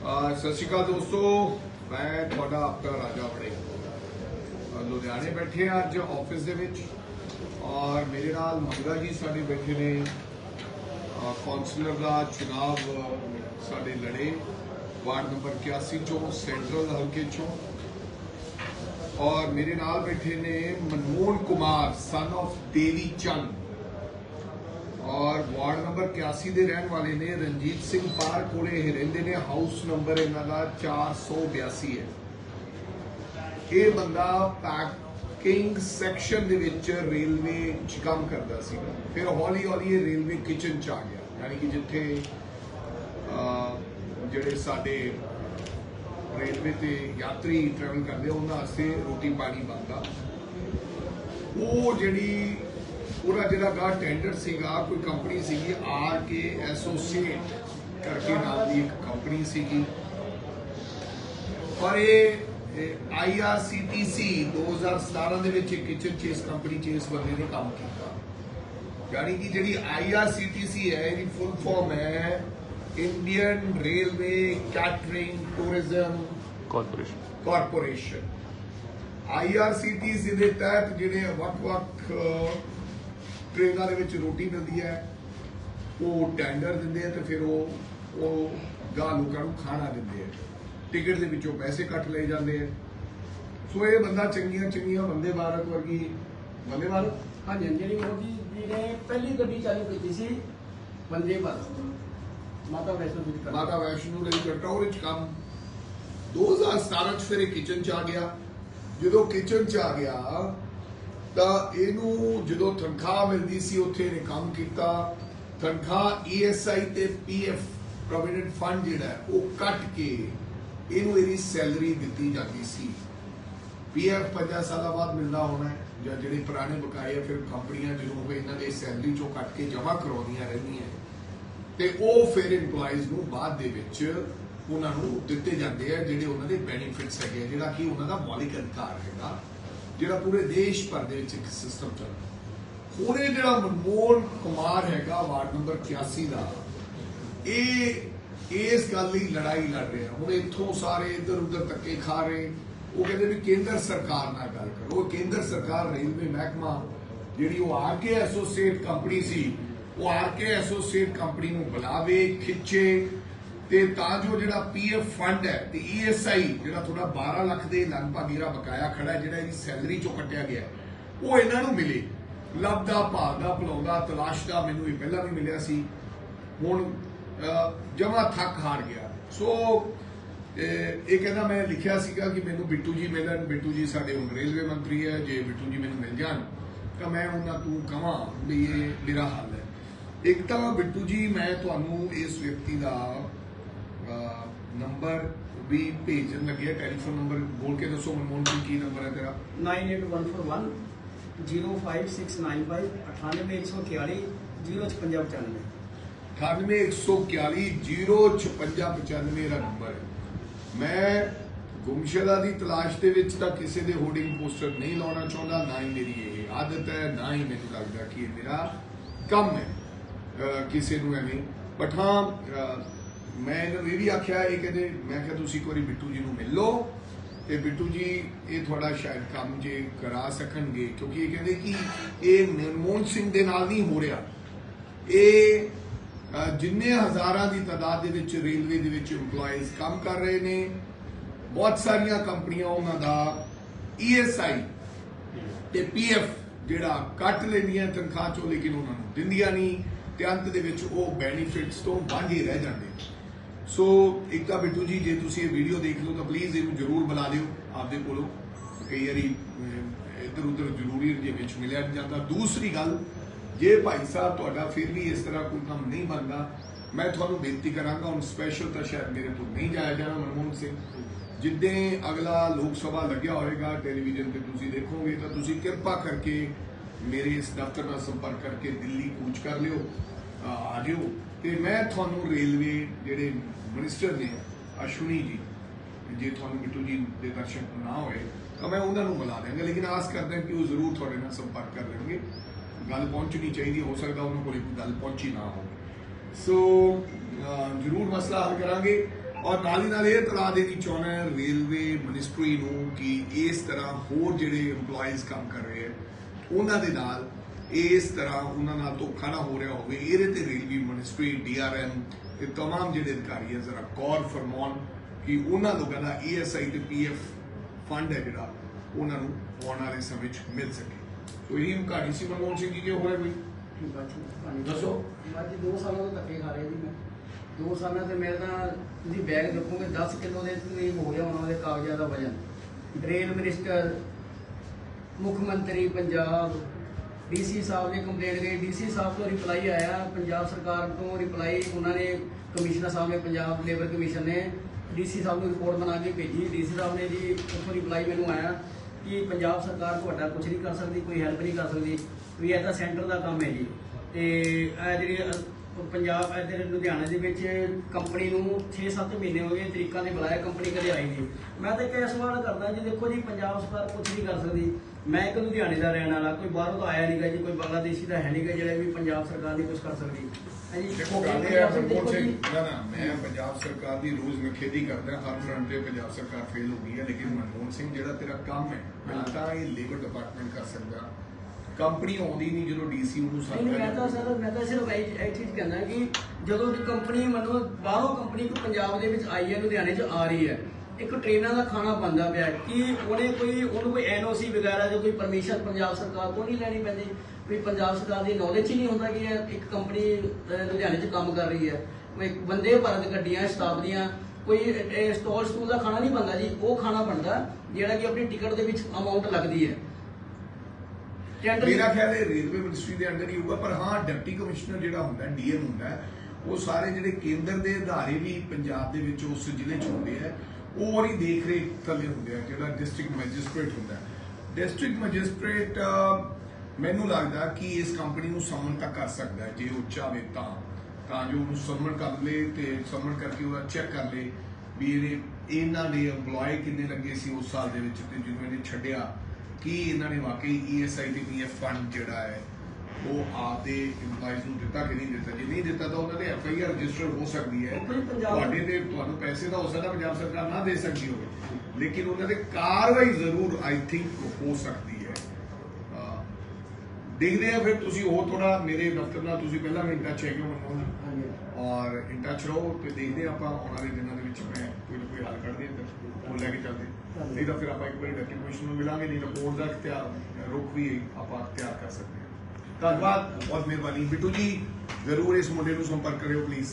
ਸਤਿ ਸ਼੍ਰੀ ਅਕਾਲ ਦੋਸਤੋ, ਮੈਂ ਤੁਹਾਡਾ ਆਪਣਾ ਰਾਜਾ ਬੜੇ ਲੁਧਿਆਣੇ ਬੈਠੇ ਆ ਅੱਜ ਆਫਿਸ ਦੇ ਵਿੱਚ ਔਰ ਮੇਰੇ ਨਾਲ ਮੰਗਰਾ ਜੀ ਸਾਡੇ ਬੈਠੇ ਨੇ। ਅਹ ਕੌਂਸਲਰ ਦਾ ਚੁਣਾਵ ਸਾਡੇ ਲੜੇ। ਵਾਰਡ ਨੰਬਰ 81 ਚੋਂ ਸੈਂਟਰਲ ਹਲਕੇ ਚੋਂ। ਔਰ ਮੇਰੇ ਨਾਲ ਬੈਠੇ ਨੇ ਮਨਮੋਹਨ ਕੁਮਾਰ ਸਨ of ਦੇਵੀ ਚੰਦ। ਔਰ ਵਾਰਡ ਨੰਬਰ 81 ਦੇ ਰਹਿਣ ਵਾਲੇ ਨੇ ਰਣਜੀਤ ਸਿੰਘ ਪਾਰ ਕੋਲੇ ਇਹ ਰਹਿੰਦੇ ਨੇ। ਹਾਊਸ ਨੰਬਰ ਇਹਨਾਂ ਦਾ 482 ਹੈ। ਇਹ ਬੰਦਾ ਪੈਕਿੰਗ ਸੈਕਸ਼ਨ ਦੇ ਵਿੱਚ ਰੇਲਵੇ 'ਚ ਕੰਮ ਕਰਦਾ ਸੀ ਫਿਰ ਹੌਲੀ ਹੌਲੀ ਇਹ ਰੇਲਵੇ ਕਿਚਨ 'ਚ ਆ ਗਿਆ। ਯਾਨੀ ਕਿ ਜਿੱਥੇ ਜਿਹੜੇ ਸਾਡੇ ਰੇਲਵੇ ਤੇ ਯਾਤਰੀ ਟਰੈਵਲ ਕਰਦੇ, ਉਹਨਾਂ ਵਾਸਤੇ ਰੋਟੀ ਪਾਣੀ ਬਣਦਾ। ਉਹ ਜਿਹੜੀ ਉਹਦਾ ਜਿਹੜਾ ਗਾ ਟੈਂਡਰ ਸੀਗਾ ਕੋਈ ਕੰਪਨੀ ਸੀਗੀ ਆਰ ਕੇ ਐਸੋਸੀਏਟ ਕਰਕੇ ਨਾਮ ਦੀ ਇੱਕ ਕੰਪਨੀ ਸੀਗੀ। ਪਰ ਇਹ ਆਈਆਰਸੀਟੀਸੀ 2017 ਦੇ ਵਿੱਚ ਕਿਚਨ ਚ ਇਸ ਕੰਪਨੀ ਚ ਇਸ ਬੰਦੇ ਨੇ ਕੰਮ ਕੀਤਾ। ਯਾਨੀ ਕਿ ਜਿਹੜੀ ਆਈਆਰਸੀਟੀਸੀ ਹੈ ਇਹਦੀ ਫੁੱਲ ਫਾਰਮ ਹੈ Indian Railway Catering Tourism Corporation Corporation IRCTC ਦੇ ਤਹਿਤ ਜਿਹੜੇ ਵੱਖ-ਵੱਖ ਟ੍ਰੇਨਾਂ ਦੇ ਵਿੱਚ ਰੋਟੀ ਮਿਲਦੀ ਹੈ ਉਹ ਟੈਂਡਰ ਦਿੰਦੇ ਆ ਤੇ ਫਿਰ ਉਹ ਉਹ ਗਾਹ ਲੋਕਾਂ ਨੂੰ ਖਾਣਾ ਦਿੰਦੇ ਆ। ਟਿਕਟ ਦੇ ਵਿੱਚੋਂ ਪੈਸੇ ਕੱਟ ਲਏ ਜਾਂਦੇ ਆ। ਸੋ ਇਹ ਬੰਦਾ ਚੰਗੀਆਂ ਚੰਗੀਆਂ ਬੰਦੇ ਭਾਰਤ ਵਰਗੀ ਬੰਦੇ ਭਾਰਤ? ਹਾਂਜੀ ਜਿਹੜੀ ਮੋਦੀ ਜੀ ਨੇ ਪਹਿਲੀ ਗੱਡੀ ਚਾਲੂ ਕੀਤੀ ਸੀ ਵੰਦੇ ਭਾਰਤ। ਮਾਤਾ ਵੈਸ਼ਨੋ ਦੇਵੀ ਕਰ ਮਾਤਾ ਵੈਸ਼ਨੂ ਦੇ ਕੰਟਰੋਲ ਵਿੱਚ ਕੰਮ। 2017 ਚ ਫਿਰ ਇਹ ਕਿਚਨ ਚ ਆ ਗਿਆ। ਜਦੋਂ ਕਿਚਨ ਚ ਆ ਗਿਆ ਤਾਂ ਇਹਨੂੰ ਜਦੋਂ ਤਨਖਾਹ ਮਿਲਦੀ ਸੀ ਉੱਥੇ ਇਹਨੇ ਕੰਮ ਕੀਤਾ। ਤਨਖਾਹ ਈਐਸਆਈ ਤੇ ਪੀਐਫ ਪ੍ਰੋਵੀਡੈਂਟ ਫੰਡ ਜਿਹੜਾ ਉਹ ਕੱਟ ਕੇ ਇਹਨੂੰ ਇਹਦੀ ਸੈਲਰੀ ਦਿੱਤੀ ਜਾਂਦੀ ਸੀ। ਪੀਐਫ 50 ਸਾਲਾਂ ਬਾਅਦ ਮਿਲਦਾ ਹੋਣਾ ਜਾਂ ਜਿਹੜੇ ਪੁਰਾਣੇ ਬਕਾਏ ਆ ਫਿਰ ਕੰਪਨੀਆਂ ਜਦੋਂ ਉਹ ਇਹਨਾਂ ਦੇ ਸੈਲਰੀ ਚੋਂ ਕੱਟ ਕੇ ਜਮ੍ਹਾਂ ਕਰਾਉਂਦੀਆਂ ਰਹਿੰਦੀਆਂ ਤੇ ਉਹ ਫਿਰ EMPLOYEES ਨੂੰ ਬਾਅਦ ਦੇ ਵਿੱਚ ਉਹਨਾਂ ਨੂੰ ਦਿੱਤੇ ਜਾਂਦੇ ਆ ਜਿਹੜੇ ਉਹਨਾਂ ਦੇ ਬੈਨੀਫਿਟਸ ਹੈਗੇ ਆ, ਜਿਹੜਾ ਕਿ ਉਹਨਾਂ ਦਾ ਮੌਲਿਕ ਅਧਿਕਾਰ ਹੈਗਾ। ਜਿਹੜਾ ਪੂਰੇ ਦੇਸ਼ ਭਰ ਦੇ ਵਿੱਚ ਇੱਕ ਸਿਸਟਮ ਚੱਲਦਾ ਹੁਣ ਇਹ ਜਿਹੜਾ ਮਨਮੋਹਨ ਕੁਮਾਰ ਹੈਗਾ, ਵਾਰਡ ਨੰਬਰ 81 ਦਾ, ਇਹ, ਇਸ ਗੱਲ ਲਈ ਲੜਾਈ ਲੜ ਰਿਹਾ। ਹੁਣ ਇੱਥੋਂ ਸਾਰੇ ਇੱਧਰ ਉੱਧਰ ਧੱਕੇ ਖਾ ਰਹੇ। ਉਹ ਕਹਿੰਦੇ ਵੀ ਕੇਂਦਰ ਸਰਕਾਰ ਨਾਲ ਗੱਲ ਕਰੋ। ਉਹ ਕੇਂਦਰ ਸਰਕਾਰ ਰੇਲਵੇ ਮਹਿਕਮਾ, ਜਿਹੜੀ ਉਹ ਆਰ ਕੇ ਐਸੋਸੀਏਟ ਕੰਪਨੀ ਸੀ, ਉਹ ਆਰ ਕੇ ਐਸੋਸੀਏਟ ਕੰਪਨੀ ਨੂੰ ਬੁਲਾਵੇ, ਖਿੱਚੇ। ਤੇ ਤਾਂ ਜੋ ਜਿਹੜਾ ਪੀਐਫ ਫੰਡ ਹੈ ਤੇ ਈਐਸਆਈ ਜਿਹੜਾ ਤੁਹਾਡਾ 12 ਲੱਖ ਦੇ ਲਗਭਗ ਜਿਹੜਾ ਬਕਾਇਆ ਖੜਾ ਹੈ, ਜਿਹੜਾ ਇਹਦੀ ਸੈਲਰੀ ਚੋਂ ਕੱਟਿਆ ਗਿਆ ਉਹ ਇਹਨਾਂ ਨੂੰ ਮਿਲੇ। ਲੱਭਦਾ, ਭਾਲਦਾ, ਭਲਾਉਂਦਾ, ਤਲਾਸ਼ਦਾ, ਮੈਨੂੰ ਇਹ ਪਹਿਲਾਂ ਵੀ ਮਿਲਿਆ ਸੀ। ਹੁਣ ਜਮਾ ਥੱਕ ਹਾਰ ਗਿਆ। ਸੋ ਇਹ ਕਹਿੰਦਾ ਮੈਂ ਲਿਖਿਆ ਸੀਗਾ ਕਿ ਮੈਨੂੰ ਬਿੱਟੂ ਜੀ ਮਿਲਣ, ਬਿੱਟੂ ਜੀ ਸਾਡੇ ਹੁਣ ਰੇਲਵੇ ਮੰਤਰੀ ਹੈ, ਜੇ ਬਿੱਟੂ ਜੀ ਮੈਨੂੰ ਮਿਲ ਜਾਣ, ਤਾਂ ਮੈਂ ਉਹਨਾਂ ਤੋਂ ਕਹਾਂ ਵੀ ਇਹ ਮੇਰਾ ਹੱਲ ਹੈ। ਇੱਕ ਤਾਂ ਬਿੱਟੂ ਜੀ, ਮੈਂ ਤੁਹਾਨੂੰ ਇਸ ਵਿਅਕਤੀ ਦਾ ਨੰਬਰ ਵੀ ਭੇਜਣ ਲੱਗਿਆ ਟੈਲੀਫੋਨ ਨੰਬਰ ਬੋਲ ਕੇ ਦੱਸੋ ਮਨਮੋਹਨ ਜੀ ਕੀ ਨੰਬਰ ਹੈ ਤੇਰਾ 98141 05695 98141 05695 9814005695 ਦਾ ਨੰਬਰ ਹੈ ਮੈਂ ਗੁੰਮਸ਼ਦਾ ਦੀ ਤਲਾਸ਼ ਦੇ ਵਿੱਚ ਤਾਂ ਕਿਸੇ ਦੇ ਹੋਰਡਿੰਗ ਪੋਸਟਰ ਨਹੀਂ ਲਾਉਣਾ ਚਾਹੁੰਦਾ ਨਾ ਹੀ ਮੇਰੀ ਇਹ ਆਦਤ ਹੈ ਨਾ ਹੀ ਮੈਨੂੰ ਲੱਗਦਾ ਕਿ ਇਹ ਮੇਰਾ ਕੰਮ ਹੈ ਕਿਸੇ ਨੂੰ ਐਵੇਂ ਬਟ ਹਾਂ ਮੈਂ ਇਹਨਾਂ ਨੂੰ ਇਹ ਵੀ ਆਖਿਆ, ਇਹ ਕਹਿੰਦੇ, ਮੈਂ ਕਿਹਾ, ਤੁਸੀਂ ਇੱਕ ਵਾਰੀ ਬਿੱਟੂ ਜੀ ਨੂੰ ਮਿਲ ਲਓ ਤੇ ਬਿੱਟੂ ਜੀ, ਇਹ ਤੁਹਾਡਾ ਸ਼ਾਇਦ ਕੰਮ ਜੇ ਕਰਾ ਸਕਣਗੇ। ਕਿਉਂਕਿ ਇਹ ਕਹਿੰਦੇ ਕਿ ਇਹ ਮਨਮੋਹਨ ਸਿੰਘ ਦੇ ਨਾਲ ਨਹੀਂ ਹੋ ਰਿਹਾ। ਇਹ ਜਿੰਨੇ ਹਜ਼ਾਰਾਂ ਦੀ ਤਾਦਾਦ ਦੇ ਵਿੱਚ, ਰੇਲਵੇ ਦੇ ਵਿੱਚ EMPLOYEES ਕੰਮ ਕਰ ਰਹੇ ਨੇ, ਬਹੁਤ ਸਾਰੀਆਂ ਕੰਪਨੀਆਂ ਉਹਨਾਂ ਦਾ ESI ਤੇ PF ਜਿਹੜਾ ਕੱਟ ਲੈਂਦੀਆਂ ਤਨਖਾਹ ਚੋਂ, ਲੇਕਿਨ ਉਹਨਾਂ ਨੂੰ ਦਿੰਦੀਆਂ ਨਹੀਂ ਤੇ ਅੰਤ ਦੇ ਵਿੱਚ ਉਹ ਬੈਨੀਫਿਟਸ ਤੋਂ ਵਾਂਝੇ ਰਹਿ ਜਾਂਦੇ ਸੋ ਇੱਕ ਤਾਂ ਬਿੱਟੂ ਜੀ ਜੇ ਤੁਸੀਂ ਇਹ ਵੀਡੀਓ ਦੇਖ ਲਓ ਤਾਂ ਪਲੀਜ਼ ਇਹਨੂੰ ਜਰੂਰ ਬੁਲਾ ਦਿਓ ਆਪਦੇ ਕੋਲੋਂ। ਕਈ ਵਾਰੀ ਇੱਧਰ ਉੱਧਰ ਜ਼ਰੂਰੀ ਜੇ ਵਿੱਚ ਮਿਲਿਆ ਨਹੀਂ ਜਾਂਦਾ। ਦੂਸਰੀ ਗੱਲ, ਜੇ ਭਾਈ ਸਾਹਿਬ ਤੁਹਾਡਾ ਫਿਰ ਵੀ ਇਸ ਤਰ੍ਹਾਂ ਕੋਈ ਕੰਮ ਨਹੀਂ ਬਣਦਾ, ਮੈਂ ਤੁਹਾਨੂੰ ਬੇਨਤੀ ਕਰਾਂਗਾ, ਹੁਣ ਸਪੈਸ਼ਲ ਤਾਂ ਸ਼ਾਇਦ ਮੇਰੇ ਤੋਂ ਨਹੀਂ ਜਾਇਆ ਜਾਣਾ, ਮਨਮੋਹਨ ਸਿੰਘ। ਜਿੱਦਾਂ ਅਗਲਾ ਲੋਕ ਸਭਾ ਲੱਗਿਆ ਹੋਏਗਾ ਟੈਲੀਵਿਜ਼ਨ ਤੇ ਤੁਸੀਂ ਦੇਖੋਗੇ, ਤਾਂ ਤੁਸੀਂ ਕਿਰਪਾ ਕਰਕੇ ਮੇਰੇ ਇਸ ਦਫ਼ਤਰ ਨਾਲ ਸੰਪਰਕ ਕਰਕੇ ਦਿੱਲੀ ਕੂਚ ਕਰ ਲਿਓ। ਆ ਜਿਓ। ਤੇ ਮੈਂ ਤੁਹਾਨੂੰ ਰੇਲਵੇ ਜਿਹੜੇ ਮਿਨਿਸਟਰ ਨੇ ਅਸ਼ਵਨੀ ਜੀ, ਜੇ ਤੁਹਾਨੂੰ ਬਿੱਟੂ ਜੀ ਦੇ ਦਰਸ਼ਨ ਨਾ ਹੋਏ, ਤਾਂ ਮੈਂ ਉਹਨਾਂ ਨੂੰ ਬੁਲਾ ਦਿਆਂਗਾ, ਲੇਕਿਨ ਆਸ ਕਰਦਾ ਕਿ ਉਹ ਜ਼ਰੂਰ ਤੁਹਾਡੇ ਨਾਲ ਸੰਪਰਕ ਕਰ ਲੈਣਗੇ। ਗੱਲ ਪਹੁੰਚਣੀ ਚਾਹੀਦੀ, ਹੋ ਸਕਦਾ ਉਹਨਾਂ ਕੋਲ ਕੋਈ ਗੱਲ ਪਹੁੰਚੀ ਨਾ ਹੋਵੇ। ਸੋ ਜ਼ਰੂਰ ਮਸਲਾ ਹੱਲ ਕਰਾਂਗੇ ਔਰ ਨਾਲ ਹੀ ਨਾਲ ਇਹ ਤਲਾ ਦੇਣੀ ਚਾਹੁੰਦਾ ਰੇਲਵੇ ਮਿਨਿਸਟਰੀ ਨੂੰ ਕਿ ਇਸ ਤਰ੍ਹਾਂ ਹੋਰ ਜਿਹੜੇ EMPLOYEES ਕੰਮ ਕਰ ਰਹੇ ਹੈ, ਉਹਨਾਂ ਦੇ ਨਾਲ ਇਸ ਤਰ੍ਹਾਂ ਉਹਨਾਂ ਨਾਲ ਧੋਖਾ ਨਾ ਹੋ ਰਿਹਾ ਹੋਵੇ ਇਹਦੇ ਤੇ ਰੇਲਵੇ ਮਿਨਿਸਟਰੀ ਡੀਆਰਐਮ ਇਹ तमाम ਜਿਹੜੇ ਅਧਿਕਾਰੀ ਹੈ ਜ਼ਰਾ ਗੌਰ ਫਰਮਾਉਣ ਕਿ ਉਹਨਾਂ ਲੋਕਾਂ ਦਾ ਈਐਸਆਈ ਤੇ ਪੀਐਫ ਫੰਡ ਹੈ ਜਿਹੜਾ ਉਹਨਾਂ ਨੂੰ ਆਉਣ ਵਾਲੇ ਸਮੇਂ 'ਚ ਮਿਲ ਸਕੇ ਸੋ ਇਹ ਕਹਾਣੀ ਸੀ ਮਨਮੋਹਨ ਸਿੰਘ ਜੀ ਕੀ ਹੋਇਆ ਕੋਈ ਦੱਸੋ। ਬਾਜੀ 2 ਸਾਲਾਂ ਤੋਂ ਧੱਕੇ ਖਾ ਰਿਹਾ ਜੀ ਮੈਂ 2 ਸਾਲਾਂ ਤੇ ਮੇਰੇ ਨਾਲ ਤੁਸੀਂ ਬੈਗ ਦੇਖੋਗੇ 10 ਕਿਲੋ ਦੇ ਕਰੀਬ ਹੋ ਗਿਆ ਉਹਨਾਂ ਦੇ ਕਾਗਜ਼ਾਂ ਦਾ ਵਜਨ ਰੇਲ ਮਿਨਿਸਟਰ ਮੁੱਖ ਮੰਤਰੀ ਪੰਜਾਬ ਡੀਸੀ ਸਾਹਿਬ ਨੇ ਕੰਪਲੇਂਟ ਗਈ ਡੀਸੀ ਸਾਹਿਬ ਤੋਂ ਰਿਪਲਾਈ ਆਇਆ, ਪੰਜਾਬ ਸਰਕਾਰ ਤੋਂ ਰਿਪਲਾਈ ਉਹਨਾਂ ਨੇ, ਕਮਿਸ਼ਨਰ ਸਾਹਿਬ ਨੇ, ਪੰਜਾਬ ਲੇਬਰ ਕਮਿਸ਼ਨ ਨੇ ਡੀਸੀ ਸਾਹਿਬ ਨੂੰ ਰਿਪੋਰਟ ਬਣਾ ਕੇ ਭੇਜੀ। ਡੀਸੀ ਸਾਹਿਬ ਨੇ ਜੀ ਉੱਥੋਂ ਰਿਪਲਾਈ ਮੈਨੂੰ ਆਇਆ ਕਿ ਪੰਜਾਬ ਸਰਕਾਰ ਤੁਹਾਡਾ ਕੁਝ ਨਹੀਂ ਕਰ ਸਕਦੀ, ਕੋਈ ਹੈਲਪ ਨਹੀਂ ਕਰ ਸਕਦੀ। ਵੀ ਇਹ ਤਾਂ ਸੈਂਟਰ ਦਾ ਕੰਮ ਹੈ ਜੀ। ਤੇ ਇਹ ਜਿਹੜੀ ਪੰਜਾਬ ਇੱਧਰ ਲੁਧਿਆਣੇ ਦੇ ਵਿੱਚ ਕੰਪਨੀ ਨੂੰ 6-7 ਮਹੀਨੇ ਹੋ ਗਏ ਤਰੀਕਾਂ ਦੇ ਬੁਲਾਇਆ ਕੰਪਨੀ ਕਦੇ ਆਈ ਨਹੀਂ। ਮੈਂ ਤਾਂ ਇੱਕ ਸਵਾਲ ਕਰਦਾ ਜੀ ਦੇਖੋ ਜੀ ਪੰਜਾਬ ਸਰਕਾਰ ਕੁਝ ਨਹੀਂ ਕਰ ਸਕਦੀ। ਮੈਂ ਇੱਕ ਲੁਧਿਆਣੇ ਦਾ ਰਹਿਣ ਵਾਲਾ ਕੋਈ ਬਾਹਰੋਂ ਤਾਂ ਆਇਆ ਨਹੀਂਗਾ ਜੀ ਕੋਈ ਬੰਗਲਾਦੇਸ਼ੀ ਤਾਂ ਹੈ ਨਹੀਂਗਾ ਜਿਹੜਾ ਵੀ ਪੰਜਾਬ ਸਰਕਾਰ ਨਹੀਂ ਕੁਝ ਕਰ ਸਕਦੀ। ਹੈ ਜੀ ਦੇਖੋ ਗੱਲ ਇਹ ਹੈ ਜੀ, ਨਾ ਨਾ ਮੈਂ ਪੰਜਾਬ ਸਰਕਾਰ ਦੀ ਰੋਜ਼ ਨਖੇਦੀ ਕਰਦਾ ਹਰ ਫਰੰਟ ਤੇ ਪੰਜਾਬ ਸਰਕਾਰ ਫੇਲ ਹੋ ਗਈ ਹੈ ਲੇਕਿਨ ਮਨਮੋਹਨ ਸਿੰਘ ਜਿਹੜਾ ਤੇਰਾ ਕੰਮ ਹੈ ਮੈਂ ਤਾਂ ਇਹ ਲੇਬਰ ਡਿਪਾਰਟਮੈਂਟ ਕਰ ਸਕਦਾ ਕੰਪਨੀ ਆਉਂਦੀ ਨਹੀਂ ਜਦੋਂ ਡੀਸੀ ਉਹਨੂੰ ਨਹੀਂ ਨਹੀਂ, ਮੈਂ ਤਾਂ ਸਰ ਮੈਂ ਤਾਂ ਸਿਰਫ ਇਹ ਇਹ ਚੀਜ਼ ਕਹਿੰਦਾ ਕਿ ਜਦੋਂ ਦੀ ਕੰਪਨੀ ਮੰਨੋ ਬਾਹਰੋਂ ਕੰਪਨੀ ਕੋ ਪੰਜਾਬ ਦੇ ਵਿੱਚ ਆਈ ਹੈ ਲੁਧਿਆਣੇ 'ਚ ਆ ਰਹੀ ਹੈ ਇੱਕ ਟ੍ਰੇਨਾਂ ਦਾ ਖਾਣਾ ਬੰਦਾ ਪਿਆ ਹੈ। ਕਿ ਉਹਨੇ ਕੋਈ ਉਹਨੂੰ ਕੋਈ ਐਨਓਸੀ ਵਗੈਰਾ ਜਾਂ ਕੋਈ ਪਰਮਿਸ਼ਨ ਪੰਜਾਬ ਸਰਕਾਰ ਤੋਂ ਨਹੀਂ ਲੈਣੀ ਪੈਂਦੀ? ਵੀ ਪੰਜਾਬ ਸਰਕਾਰ ਦੀ ਨੌਲੇਜ ਹੀ ਨਹੀਂ ਹੁੰਦਾ ਕਿ ਇਹ ਇੱਕ ਕੰਪਨੀ ਅਹ, ਲੁਧਿਆਣੇ 'ਚ ਕੰਮ ਕਰ ਰਹੀ ਹੈ। ਕੋਈ ਬੰਦੇ ਭਾਰਤ ਗੱਡੀਆਂ ਸਟਾਫ ਦੀਆਂ ਕੋਈ ਸਟੋਲ ਸਟੂਲ ਦਾ ਖਾਣਾ ਨਹੀਂ ਬੰਦਾ ਜੀ ਉਹ ਖਾਣਾ ਬਣਦਾ ਜਿਹੜਾ ਕਿ ਆਪਣੀ ਟਿਕਟ ਦੇ ਵਿੱਚ ਅਮਾਉਂਟ ਲੱਗਦੀ ਹੈ। ਮੇਰਾ ਖਿਆਲ ਹੈ ਰੇਲਵੇ ਮਿਨਿਸਟਰੀ ਦੇ ਅੰਡਰ ਹੀ ਹੋਊਗਾ, ਪਰ ਹਾਂ, ਡਿਪਟੀ ਕਮਿਸ਼ਨਰ ਜਿਹੜਾ ਹੁੰਦਾ, ਡੀਐਮ ਹੁੰਦਾ, ਉਹ ਸਾਰੇ ਜਿਹੜੇ ਕੇਂਦਰ ਦੇ ਅਧਾਰੇ ਵੀ ਪੰਜਾਬ ਦੇ ਵਿੱਚ ਉਸ ਜ਼ਿਲ੍ਹੇ 'ਚ ਹੁੰਦੇ ਆ, ਉਹ ਉਹਦੀ ਦੇਖ ਰੇਖ ਥੱਲੇ ਹੁੰਦੇ ਆ, ਜਿਹੜਾ ਡਿਸਟ੍ਰਿਕਟ ਮੈਜਿਸਟ੍ਰੇਟ ਹੁੰਦਾ। ਡਿਸਟ੍ਰਿਕਟ ਮੈਜਿਸਟ੍ਰੇਟ ਮੈਨੂੰ ਲੱਗਦਾ ਕਿ ਇਸ ਕੰਪਨੀ ਨੂੰ ਸਮਨ ਤੱਕ ਕਰ ਸਕਦਾ ਜੇ ਉਹ ਚਾਹੇ ਤਾਂ। ਤਾਂ ਜੋ ਉਹਨੂੰ ਸਮਨ ਕਰ ਲੇ ਤੇ ਸਮਨ ਕਰਕੇ ਉਹਦਾ ਚੈੱਕ ਕਰ ਲੇ ਵੀ ਇਹਦੇ, ਇਹਨਾਂ ਦੇ EMPLOYE ਕਿੰਨੇ ਲੱਗੇ ਸੀ ਉਸ ਸਾਲ ਦੇ ਵਿੱਚ ਤੇ ਜਦੋਂ ਇਹਨੇ ਛੱਡਿਆ। ਕੀ ਇਹਨਾਂ ਨੇ ਵਾਕਈ E ਈਐਸਆਈ ਤੇ ਪੀਐਫ ਫੰਡ ਜਿਹੜਾ ਹੈ ਉਹ ਆਪਦੇ EMPLOYEES ਨੂੰ ਦਿੱਤਾ ਕਿ ਨਹੀਂ ਦਿੱਤਾ? ਜੇ ਨਹੀਂ ਦਿੱਤਾ ਤਾਂ ਉਹਨਾਂ ਦੇ ਐਫਆਈਆਰ ਰਜਿਸਟਰ ਹੋ ਸਕਦੀ ਹੈ। ਤੁਹਾਡੇ ਤੇ ਤੁਹਾਨੂੰ ਪੈਸੇ ਦਾ ਹੋ ਸਕਦਾ ਪੰਜਾਬ ਸਰਕਾਰ ਨਾ ਦੇ ਸਕਦੀ ਹੋਵੇ। ਲੇਕਿਨ ਉਹਨਾਂ ਤੇ ਕਾਰਵਾਈ ਜ਼ਰੂਰ ਆਈ ਥਿੰਕ ਹੋ ਸਕਦੀ ਹੈ। ਦੇਖਦੇ ਆ ਫਿਰ ਤੁਸੀਂ ਹੋਰ ਥੋੜਾ ਮੇਰੇ ਦਫ਼ਤਰ ਨਾਲ ਤੁਸੀਂ ਪਹਿਲਾਂ ਵੀ ਟੱਚ ਹੋ ਔਰ ਇਨ ਟੱਚ ਰਹੋ ਤੇ ਦੇਖਦੇ ਆਪਾਂ ਆਉਣ ਵਾਲੇ ਦਿਨਾਂ ਦੇ ਵਿੱਚ ਮੈਂ ਕੋਈ ਨਾ ਕੋਈ ਹੱਲ ਕੱਢਦੇ ਹਾਂ ਉਹ ਲੈ ਕੇ ਚੱਲਦੇ। ਨਹੀਂ ਤਾਂ ਫਿਰ ਆਪਾਂ ਇੱਕ ਵਾਰੀ ਡਿਪਟੀ ਕਮਿਸ਼ਨਰ ਨੂੰ ਮਿਲਾਂਗੇ ਨਹੀਂ ਤਾਂ ਕੋਰਟ ਦਾ ਇਖਤਿਆਰ ਰੁਕ ਵੀ ਆਪਾਂ ਤਿਆਰ ਕਰ ਸਕਦੇ ਹਾਂ। ਧੰਨਵਾਦ ਬਹੁਤ ਮਿਹਰਬਾਨੀ। ਬਿੱਟੂ ਜੀ ਜ਼ਰੂਰ ਇਸ ਮੁੰਡੇ ਨੂੰ ਸੰਪਰਕ ਕਰਿਓ ਪਲੀਜ਼